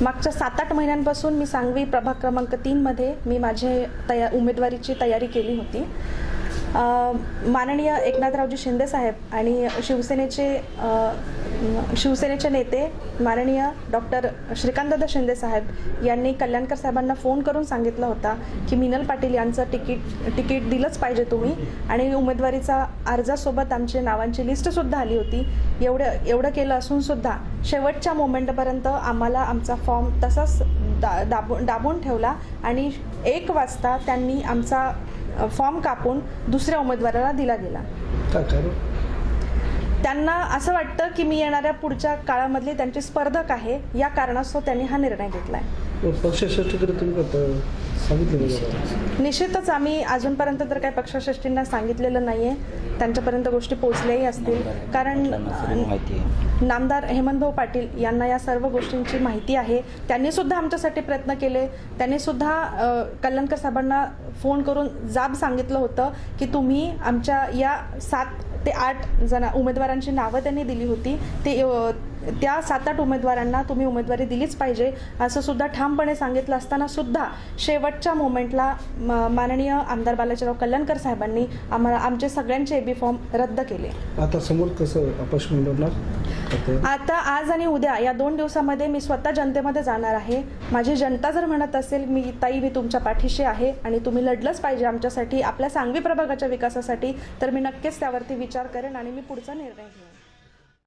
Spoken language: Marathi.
मागच्या सात आठ महिन्यांपासून मी सांगवी प्रभाग क्रमांक तीनमध्ये मी माझे तया उमेदवारीची तयारी केली होती. माननीय एकनाथरावजी शिंदे साहेब आणि शिवसेनेचे शिवसेनेचे नेते माननीय डॉक्टर श्रीकांतदादा शिंदे साहेब यांनी कल्याणकर साहेबांना फोन करून सांगितलं होता की मिनल पाटील यांचं तिकीट तिकीट दिलंच पाहिजे तुम्ही आणि उमेदवारीचा अर्जासोबत आमच्या नावांची लिस्टसुद्धा आली होती. एवढं एवढं केलं असूनसुद्धा शेवटच्या मोमेंटपर्यंत आम्हाला आमचा फॉर्म तसाच दा दाबून दाबून ठेवला आणि एक वाजता त्यांनी आमचा फॉर्म कापून दुसऱ्या उमेदवाराला दिला गेला. त्यांना असं वाटतं की मी येणाऱ्या पुढच्या काळामधली त्यांची स्पर्धक आहे. या कारणास्तव त्यांनी हा निर्णय घेतला आहे निश्चितच आम्ही अजूनपर्यंत तर काही पक्षश्रेष्ठींना सांगितलेलं नाही आहे त्यांच्यापर्यंत गोष्टी पोचल्याही असतील. कारण नामदार हेमंतभाऊ पाटील यांना या सर्व गोष्टींची माहिती आहे. त्यांनी सुद्धा आमच्यासाठी प्रयत्न केले. त्यांनी सुद्धा कल्याणकर साहेबांना फोन करून जाब सांगितलं होतं की तुम्ही आमच्या या सात ते आठ जण उमेदवारांची नावं त्यांनी दिली होती. ते त्या सात आठ उमेदवारांना तुम्ही उमेदवारी दिलीच पाहिजे असं सुद्धा ठामपणे सांगितलं असताना सुद्धा शेवटच्या मोमेंटला माननीय आमदार बालाजीराव कल्याणकर साहेबांनी आम्हाला आमचे सगळ्यांचे एबी फॉर्म रद्द केले. आता समोर कसं अपक्ष मिळवणार आता आता आज आणि उद्या या दोन दिवसामध्ये मी स्वतः जनतेमध्ये जाणार आहे. माझी जनता जर म्हणत असेल मी ताई मी तुमच्या पाठीशी आहे आणि तुम्ही लढलंच पाहिजे आमच्यासाठी आपल्या सांगवी प्रभागाच्या विकासासाठी तर मी नक्कीच त्यावरती विचार करेन आणि मी पुढचा निर्णय घेईन.